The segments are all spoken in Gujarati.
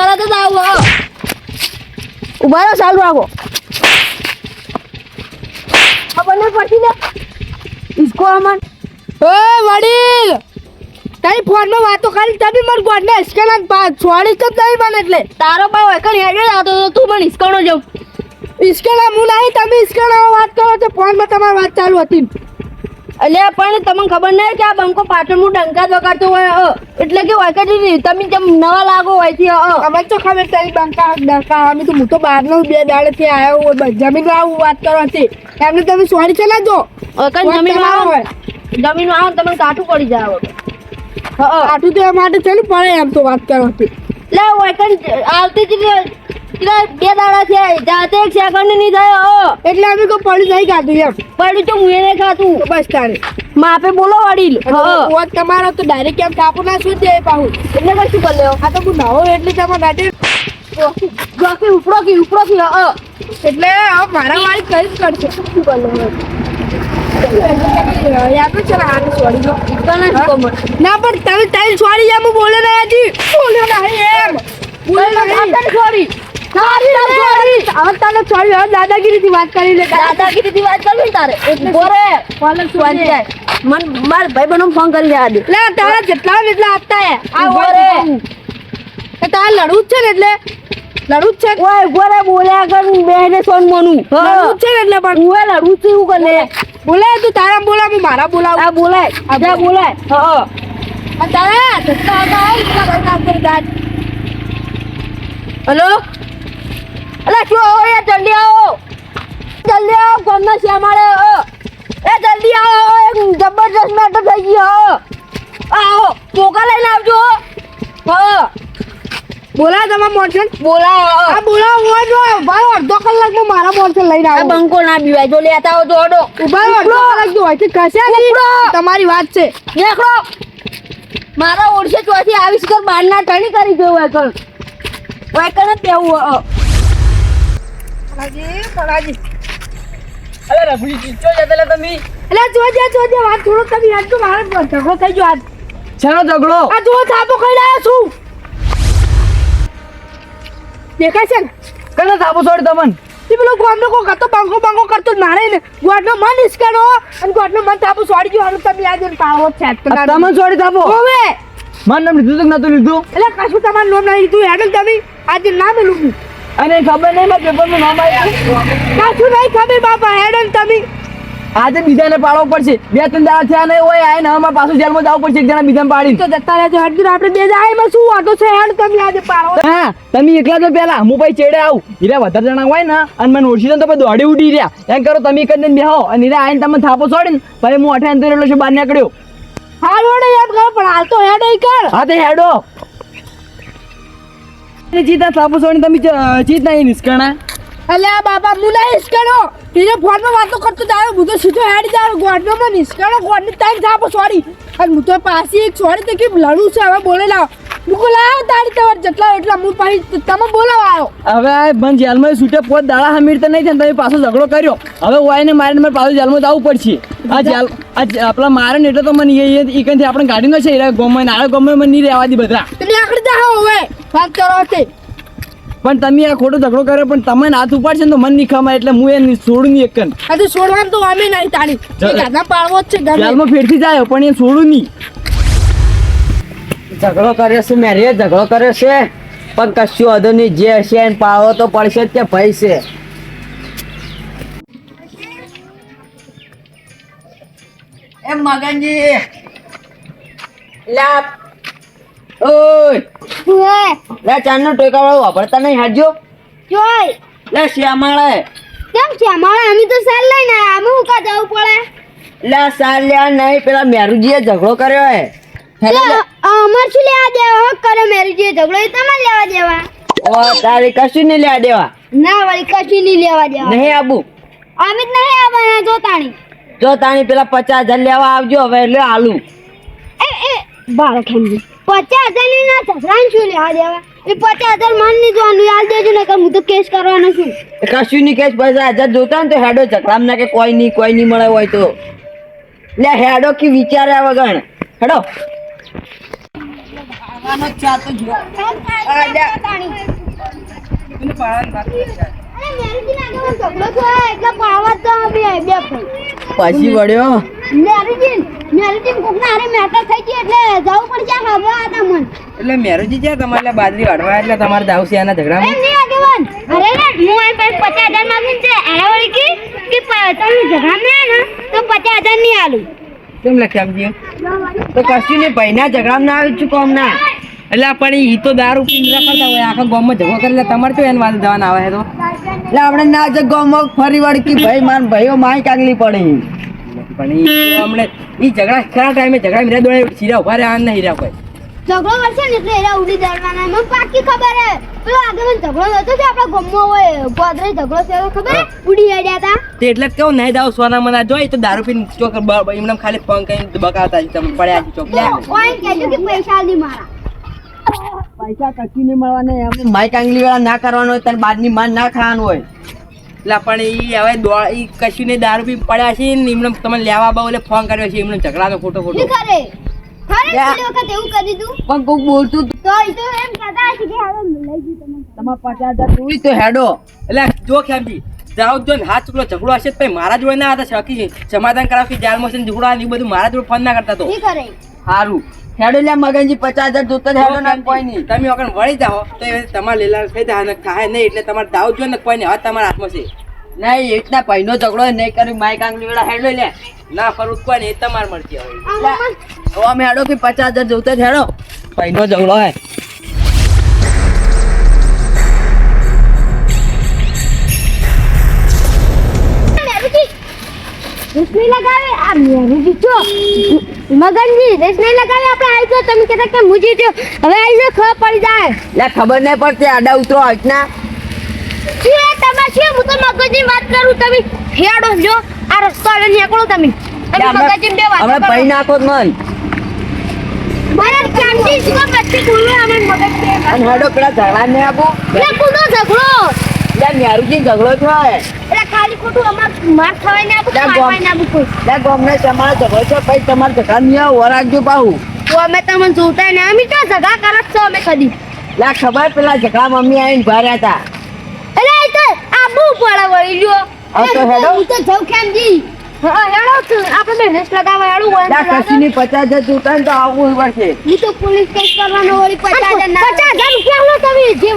તરત જ આવું. હો ઊભા રહો ચાલુ રાખો. નહીં પડતી ને. ઇસકો અમન. એ, વડીલ. તારી ફોનમાં વાતો કરી તમે મને ગોડને પાંચ છોડી જ નહીં મને એટલે. તારો ભાઈ હોય હેડે આવતો તો તું મને ઇસકોનો જમ ઇસ્કેન હું નહીં, તમે ઇસ્કેન વાત કરો છો, ફોનમાં તમારી વાત ચાલુ હતી. અલ્યા પણ તમને ખબર નહીં કે આ બંકો પાટણનું ડંકા વગાડતો હોય. એટલે કે હોય કે તમે જેમ નવા લાગો હોય છે. અમે તો ખબર તારી બંકા ડંકા અમે તો હું તો બહારનો બે દાડેથી આવ્યો હોય જમીન આવું વાત કરો છે એમને તમે સોરી ચલા જો જમીન આવો. જમીનમાં આવો તમને કાઠું પડી જાય અ. તો એ માટે છે ને પડે એમ તો વાત કરો છે લે હોય કે આવતી જ બે દાડા થયા જાતે એક સેકન્ડ નહીં થયો. એટલે અમે કોઈ પડી નહીં ખાધું એમ. પડ્યું તો હું એને ખાતું બસ તારે. માપે બોલો વડીલ. હ, તમારો તો ડાયરેક્ટ કેમ કાપો ના શું દે પાહું? એટલે કશું કરી લ્યો. આ તો હું નવો એટલે તમારે માટે ગોકી ઉપડો કી ઉપડો કી હ, એટલે મારા વાળી કઈ જ કરશે. શું છે ને પણ તમે તારી છોડી જાય બોલે ના બોલે ના એમ. બોલે ના છોડી. સારી તને છોડી હવે દાદાગીરી છોડી વાત કરી લે. દાદાગીરીથી વાત કરવી તારે? બોરે. કોલર ફોન જાય મન માર ભાઈ બનો ફોન કરી દે આજે. લે તારા જેટલા એટલા આપતા હે. આ ઊભો હોય રે. તારે લડવું છે ને એટલે? લડવું છે? ઓય બોલ્યા કર બેને સોન મનું લડવું છે ને એટલે પણ. હું લડું છું એવું કર લે બોલાય તું તારા બોલા હું મારા બોલાવું. આ બોલાય આ જા બોલાય હ તારા હતા એટલા દાજ હેલો? અલા શું આવો યાર જલ્દી આવો. જલ્દી આવો ગમના શ્યામાળે હો. એ જલ્દી આવો એક જબરજસ્ત મેટર થઈ ગયો હો. આવો ચોકા લઈને આવજો હા. બોલા તમારા મોનસન બોલાવો આ બોલાવો હોય જો ભાઈ અડધો કલાકમાં મારા મોનસન લઈને આવો. બંકો ના બીવાય જો લેતા આવો તો અડો. ઊભા અડધો કલાક જો હોય છે કશે તમારી વાત છે. દેખો મારા ઓળશે ચોથી આવીશ કર બાર ના ટણી કરી ગયો હોય કણ હોય કણ તેવું અરે ચીચો તમે. એટલે જોજે જોજે વાત થોડો તમે યાદ તો મારે ઝઘડો થઈ ગયો આજ. શેનો ઝઘડો? આ જો થાપો ખાઈ રહ્યો છું. દેખાય છે ને? કને થાપો છોડી તમન? તે પેલો ગોડનો કો કરતો બંકો બંકો કરતો જ ને. ગોડનો મન ઇસકાનો અને ગોડનો મન થાપો છોડી ગયો. હાલો તમે આજે પાવો છે આજ તો આ તમન છોડી થાપો હવે. માર નામ લીધું તો નતું લીધું? એટલે કશું તમારું નામ ના લીધું. હેડલ તમે. આજે ના મેલું છું અને ખબર નહીં મારા પેપરમાં નામ આવ્યું કશું નહીં ખબર બાપા હેડન તમે. આજે બીજાને પાડવો પડશે. બે ત્રણ દાડા થયા નહીં હોય આ ને હવે પાછું જેલમાં જવું પડશે એક જણા બીજાને પાડી તો જતા રહેજો હેડજો આપણે બે જાય એમાં શું વાંધો છે? હેડ તમે આજે પાડો. હા તમે એકલા તો પેલા. હું પછી ચેડે આવું. એટલે વધારે જણા હોય ને અને મને ઓળખી તો પછી દોડી ઉડી રહ્યા. એમ કરો તમે કરીને બેહો. અને એટલે આવીને તમે થાપો છોડીને પછી હું અઠે અંતર એટલો છું બહાર નીકળ્યો. હાલ વડે યાદ કરો પણ હાલ તો હેડ કર. હા તે હેડો. ચીતા સાપુ સોની તમે ચીત નહીં નિષ્કણા અલ્યા બાપા હું ના ઇસ્કાનો એને ફોનમાં વાતો કરતો જાવ હું તો સીધો હેડ જાવ ગોડનો માં ઇસ્કાનો ગોડની તારી થાપો સોરી. અને હું તો પાછી એક સોરી તો કેમ લડું છે? હવે બોલે લાવ. મુકો લાવ તારી તવર જેટલા એટલા હું પાછી તમે બોલાવ આવ્યો હવે આ બંધ જેલમાં છૂટે પોત દાડા હમીર તો નહીં થાય તમે પાછો ઝઘડો કર્યો. હવે વાયને મારીને મારે પાછું જેલમાં જવું પડશે. આ જેલ આ આપણા મારે ને એટલે તો મને એ એકનથી આપણે ગાડીનો છે એ ગમે નાળે ગમે મને નહીં રહેવા દી બધા. તમે આખડી જાઓ હવે. વાત કરો તે પણ તમે આ ખોટો ઝઘડો કર્યો પણ તમે હાથ ઉપાડશે ને તો મન નહીં ખમાય એટલે હું એ છોડું નહીં એકન આ તો છોડવાનું તો અમે નહીં તાળી. જ- ગાધા પાડવો જ છે ગમે. ફેરથી જાય પણ એ છોડું નહીં ઝઘડો કર્યો છે મેરે ઝઘડો કર્યો છે. પણ કશું નહીં જે હશે એને પાડવો તો પડશે જ તે ભાઈ છે. એ મગનજી. લા હે લે ચાંદનો ટોકા વાળો વાપરતા નહીં હાજો જોય. લે શ્યામાળે. કેમ અમારે અમે તો સાલ લઈને આયા. અમે હું કા જવું પડે? લે સાલ્યા નહીં પેલા મેરુજીએ ઝઘડો કર્યો હે. લે. અમાર શું લેવા દેવા કરે મેરુજીએ ઝઘડો. એ તમારે લેવા દેવા? ઓ તારી કશું નહીં લેવા દેવા? ના વાળી કશું નહીં લેવા દેવા. નહીં આબુ? અમે જ નહીં આવવાના જોતાણી. જો તાણી પેલા પચાસ હજાર લેવા આવજો હવે એટલે આલુ. બાળક સમજી પચાસ હજારની ના સસરાને શું લેવા દેવા એ પચાસ હજાર મન નહીં જોવાનું યાદ દેજો ને હું તો કેસ કરવાનો છું. કશું નહીં કેસ પૈસા હજાર જોતા ને તો હેડો ઝઘડામ ના કે કોઈ નહીં કોઈ નહીં મળે હોય તો. લે હેડો કે વિચાર્યા વગર. હેડો. પાવાનો જ તો. પછી વળ્યો? એટલે મેરુજી છે તમારે એટલે બાજરી વાળવા એટલે તમારે દાવ છે એના ઝઘડામાં કેમ લખ્યા સમજી તો કશું નહીં ભાઈના ઝઘડામાં ના આવી છું કોમ ના. એટલે પણ ઈ તો દારૂ પીને રખડતા હોય આખા ગામમાં ઝઘડો કરે એટલે તમારે તો એને વાત જવાના આવે તો. એટલે આપણે ના જગવામાં ફરી વળકી ભાઈ માન ભાઈઓ માય કાગલી પડી. પણ ઈ તો હમણે ઈ ઝઘડા ખરા ટાઈમે ઝઘડા મીરા દોડે સીરા ઊભા રહ્યા નહીં રહ્યા કોઈ. ઝઘડો વર્ષે ને એટલે એરા ઉડી દળવાના મને પાકી ખબર હે. પેલો આગળ ઝઘડો નતો કે આપણા ગામમાં હોય ગોદરે ઝઘડો થયો ખબર હે? ઉડી હેડ્યા હતા. તે એટલે કેવું નહીં દાવ સોના મના જોઈ તો દારૂ પીને ચોક એમને ખાલી ફોન કરીને બકાતા છે તમે પડ્યા છે ચોક તો ઓય કહેજો કે પૈસા આલી મારા. પૈસા કચી નહીં મળવાના એમને માઇક કાંગલી વાળા ના કરવાનો હોય તાર બાદની માન ના ખાવાનું હોય. એટલે પણ એ હવે દોડ ઈ કશું ને દારૂ પી પડ્યા છે ને એમને તમે લેવા બાવ એટલે ફોન કર્યો છે એમને ઝઘડાનો ખોટો ખોટો. કરે. ખરે યા. પેલી વખત એવું કરી દીધું પણ કોઈક બોલતું તો. એ તો એમ કહેતા હશે કે હવે લઈ જઈ તમે તમારે પચાસ હજાર જોઈ તો હેડો. એટલે જો ખેમજી જાઓ જો હાથ ચૂકલો ઝઘડો હશે તો મારા જોડે ના હતા શકી સમાધાન કરાવ કે જાલમાં છે ને ઝઘડો આ બધું મારા જોડે ફોન ના કરતા તો. સારું હેડો લ્યા મગનજી પચાસ હજાર જોતા હેડો ના કોઈ નહીં તમે વગર વળી જાઓ તો એ તમારે લીલા થઈ જાય ને ખાય નહીં એટલે તમારે દાવ જો ને કોઈ નહીં હવે તમારા હાથમાં છે. નહીં એટલા પૈનો ઝઘડો નહીં કરી માય કાંગલી વાળા હેડો લે ના ફરવું કોઈ નહીં તમારે મળતી હવે તો અમે હેડો કે પચાસ હજાર જોતા હેડો. ભાઈનો ઝઘડો હે મેરુજી લગાવે. આ મેરુજી છો મગનજી રેસ નહીં લગાવે આપણે આવી ગયો. તમે કહેતા કે મુજી જો હવે આવી ખબર પડી જાય. લે ખબર નહીં પડતી આડા ઉતરો આજના શું એ તમારે છે હું તો મગજની વાત કરું. તમે હેડો જો. આ રસ્તો હવે નીકળો તમે. તમે મગજની બે વાત હમણાં ભાઈ નાખો મન. મારે ચાંદી કો પછી બોલો અમે મગજ બે હેડો કડા ઝઘડા ને આપો. લે કુનો ઝઘડો? લે મ્યારુજી ઝઘડો થાય. એટલે ખાલી ખોટું અમાર માર ખવાય ને આપું લે ગોમ. મારવાય કોઈ. લે ગોમને તમારો ઝઘડો છે પછી તમારે ઝઘડા નહીં આવો રાખજો પાહું. તો અમે તમને જોતા ને અમે તો ઝઘડા કરત છો અમે કદી? લે ખબર પેલા ઝઘડા મમ્મી આવીને ભર્યા હતા. એટલે આ આબુ પડે વળી લ્યો હા તો હેડો. હું તો જઉં કેમજી હા હેડો તો આપણે બે રેસ લગાવવા હેડું. હોય લે કશીની પચાસ હજાર જોતા ને તો આવવું પડશે હું તો પોલીસ કેસ કરવાનો વળી પચાસ હજાર પચાસ હજાર રૂપિયા લો તમે જે?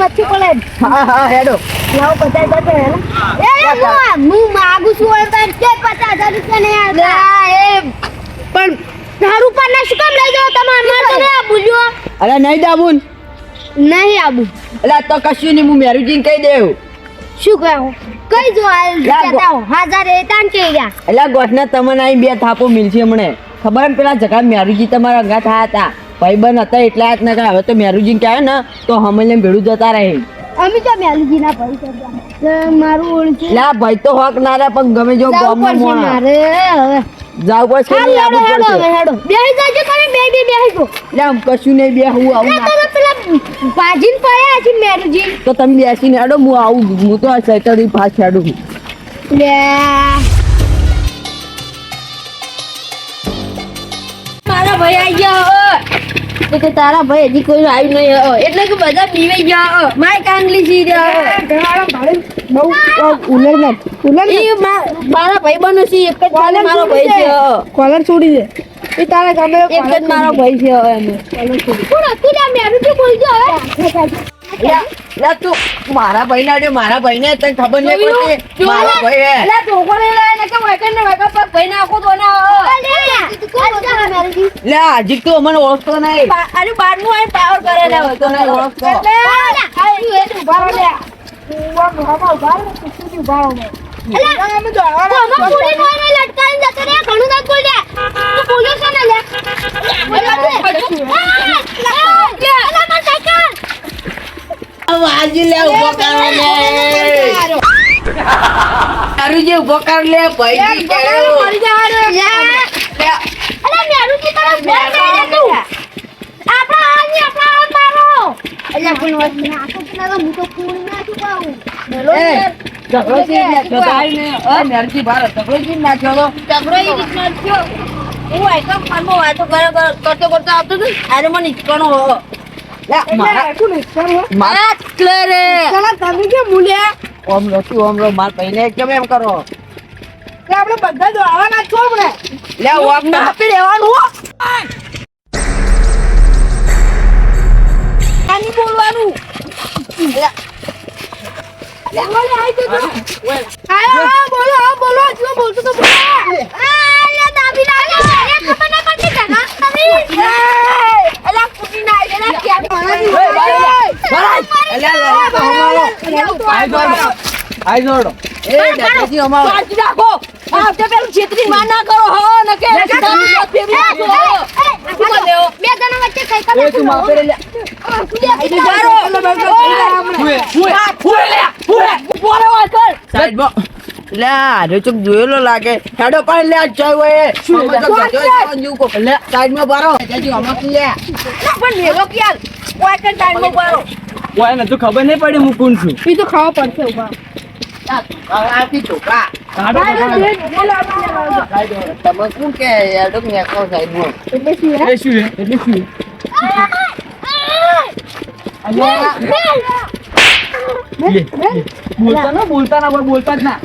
વચ્ચે પડે. હા હા હેડો. લાવો પચાસ હજાર રૂપિયા એ હું હું માગું છું એમ તો કે પચાસ હજાર રૂપિયા નહીં આવતા. એ પણ દારૂ પર ના શું કામ લઈ જાવ તમારે માર તો ના બોલ્યો અરે નહીં દાબુન નહીં આબુ. એટલે તો કશું નહીં હું મેરુજીને કહી દેવું શું કહો? કઈ જો હાલ લા, ગો- કહેતા હો હાજર એતાન કે ગયા એટલે ગોઠના તમને અહીં બે થાપો મિલશે હમણે. ખબર ને પેલા જગા મેરુજી તમારા અંગા થયા હતા. ભાઈબંધ હતા એટલા જ નકા હવે તો મેરુજીને કહે ને તો હમલે ભેડું જતા રહે. અમે તો મેરુજી ના પૈસા મારું ઓળખી. લા ભાઈ તો હોક ના રે પણ ગમે જો ગોમ મારે હવે. જાવ પડશે હેડો હેડો હેડો. બેહી જાજો તમે બે બે બેહી જો લા કશું નહીં બે હું આવું ના. તમે પડ્યા છે મેરુજી તો તમે બેસીને હેડો હું આવું હું તો આ સેટરડી પાસ હેડું લે મારા ભાઈ આવી ગયા. કે તારા ભાઈ હજી કોઈ આવ્યું નહીં હો. એટલે કે બધા બીવાઈ ગયા હો. માય કાંગલી સી રહ્યા હો. ઈ મા- મારા ભાઈ બનો છે એક જ મારો ભાઈ છે. કોલર છોડી દે એ તારા ગામે એક જ મારો ભાઈ છે હવે એનો. કોણ હતું લે? મેરું તો બોલજો હવે. લે તું મારા ભાઈ ના જો મારા ભાઈ ને તને ખબર નહીં પડતી. મારો ભાઈ હે એટલે ધોકો નહીં લાવે ને કે વૈકન ને વૈકન પર ભાઈ નાખો તો ના લે હજી તો અમને ઓળખતો નહીં. અરે આનું બારનું આ પાવર કરે લે તો નહીં ઓળખતો. એટલે આ ઈ એ તું ઊભા રહો ઊભા અલા, ઊભો કર લે ભાઈ કેળો. લે. અલા, મેરુજી તારો બે કરે તું. આપણા આની આપણા આન મારો. અલા, પણ વસ્તુ નાખો તો ના, હું તો પૂરી નાખી પાઉં. મેલો એ. ઝઘડો છે ને, અ મેરજી બહાર ઝઘડો છે ને તો. ઝઘડો ઈ રીતનો થયો. હું આઈકમ ફાર્મમાં વાતો કરે કરે- કરતો કરતો આવતો હતો ને, હારે મને હિંચકોનો હો. મારા હિસકાણું હો. મારા ક્લેરે રે તમે કેમ મૂલ્યા ઓમ નથી ઓમ રો માર પૈને કેમ એમ કરો આપણે બધા દોડવાના છો. લે ના આપી દેવાનું હો. આની બોલવાનું બોલે, આઈ જજો. આયો, આયો, બોલો આવો, બોલો જો બોલતો તો બોલો આઈ જોડો એ દાદાજી અમારો કાઢી નાખો આ તે પેલું છેતરી માં ના કરો હો એ તું માપે લે. લે ફુએ. બોલે વાત કર સાઈડમાં લે આરે ચોક જોયેલો લાગે. હેડો પણ લે ચાય હોય લે? લે? સાઈડમાં બારો દાદાજી અમાર લે? પણ મેલો ક્યાં? કોઈ કે સાઈડમાં બારો કોઈ ને તો ખબર નહીં પડી હું કોણ છું? ઈ તો ખાવા પડશે ઊભા બોલતા ના બોલતા ના બોલતા જ ના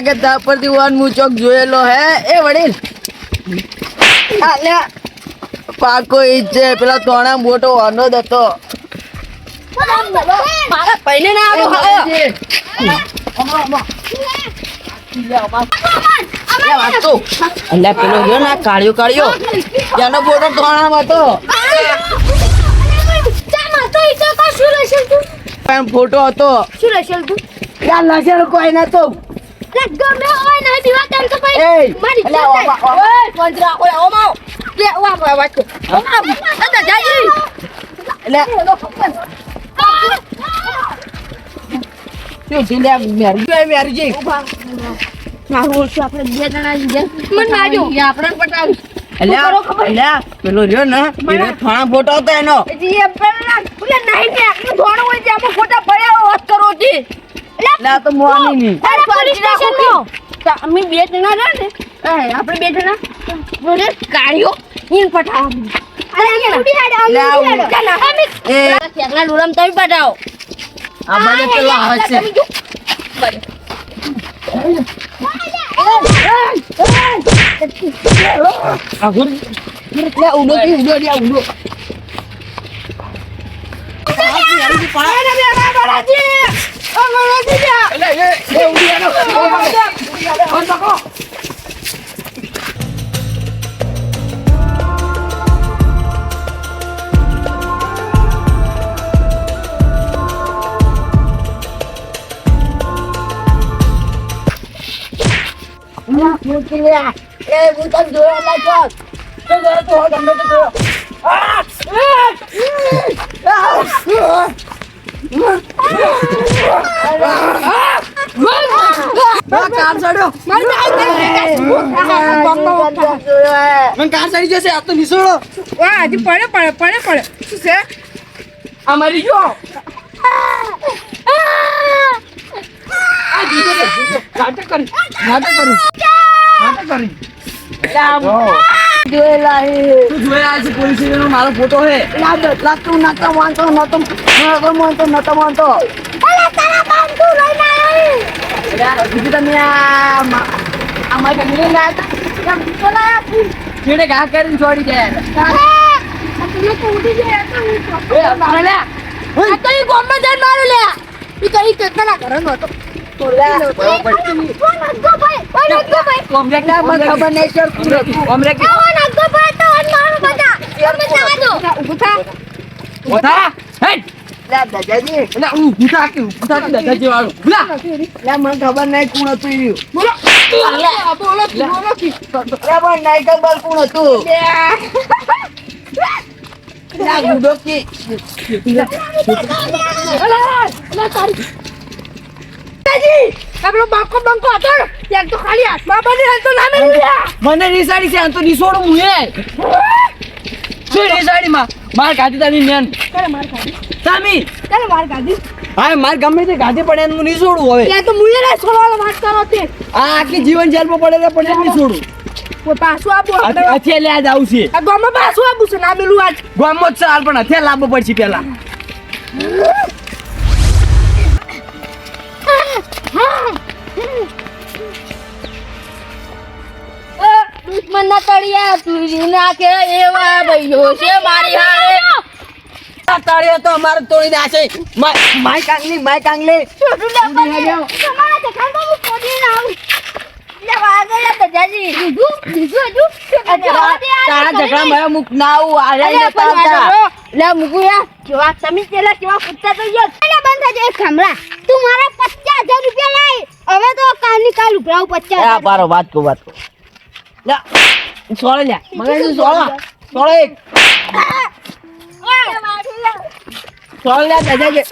લાગે તા પરથી વન મૂચોક જોયેલો હે. એ વડીલ આ લે પાકો ઈ છે પેલા તોણા મોટો વાનો હતો. મારા પૈને ના આવો. હવે. અલ્યા પેલો ગયો ને કાળિયો કાળિયો. ત્યાંનો મોટો તોણામાં હતો. ફોટો હતો. શું લેશેલ તું? ત્યાં લસણ કોઈ નતો. એ મારી અલ્યા, ઓમા, ઓમા. ઓય પંજરા ઓય ઓમાઓ લે ઓવા ઓવા વાત કર ઓમા દાદા જાજી એટલે શું છે લે મેરજી મેરજી મારું ઓછું આપણે બે જણા જઈએ મન માજો આપણે પટાવી અલ્યા અલ્યા પેલો રહ્યો ને એનો થોણા ફોટો હતો એનો જી પેલા ઓલે નહીં કે આપણે હોય જે આપણે ફોટા પડ્યા વાત કરો જી આ તો મોની ની અરે પોલીસ સ્ટેશન નો અમે બે જણા રહે ને એ, આપણે બે જણા બોલે કાળિયો ઈન પટાવ અરે ઉડી હાડો લે આ ઉડી. ચાલ અમે એ ખેતના ડુરમ તમે પટાવો અમારે પેલો આવે ઉડો ઉડો ઉડો ઉડો એ હું તને જોયો ના છો તો જોયો તો ગમે તો જોયો કાર ચડ્યો મને કાર ચડી જશે આ તો વાહ, હજી પડે પડે પડે પડે શું છે આ મરી ગયો નાટક કરી નાટક કરી નાટક કરી જોયેલા છે પોલીસ મારો ફોટો બદલા તું નતો માનતો નતો. નતો monto, નતો માનતો. બીજું તમે આ મા- આ મારી ફેમિલી ના હતા. છેડે ઘા કરીને છોડી જાય એ Ya, લે આ તો ઈ ગોમમાં જઈને મારું લે. ઈ કઈ કેટલા ઘરનો હતો કોમ્પ્લેક્સ ના મને ખબર નહીં સર તું હતું. કોમ્પ્લેક્સ ઊભું થા ઓથા હે લા હું મને રીસાડી છે તો રીસોડું મુએ શું રીસાડી માં માર ગાડી તારી મેન કરે માર ખાધી સામી. કરે માર ખાધી હા માર ગમે તે ગાડી પડે એનું રીસોડું હવે. ત્યાં તો મુલે ના છોડવાનો વાત કરો તે. આ આખી જીવન જેલમાં પડે તો પડે છોડું. કોઈ પાછું આપો આપણે. હથે લે આજ આવશે. આ ગામમાં પાછું આપું છે ના મેલું આજ. ગામમાં જ ચાલ પણ અથે લાવવો પડશે પેલા દુશ્મન ના તળિયા તુરી નાખે એવા ભાઈઓ છે મારી હારે. આ તો અમારે તોડી નાખે. માય કાંગલી માય કાંગલી. તમારા દેખાડ બાબુ કોડી ના આવું. તો મારા પચાસ હજાર રૂપિયા લાય. હવે તો કાલની કાલ ઉભરાવ પચાસ પારો વાત કહું વાત કો લે સોળે લે મગજ સોળા સોળે એક સોળે લે દાદા કે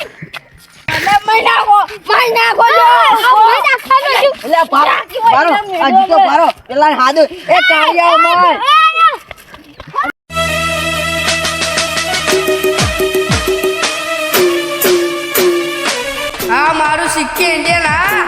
પેલા હાદો એ કાળિયા માર આ મારું સિક્કી ઇન્ડિયા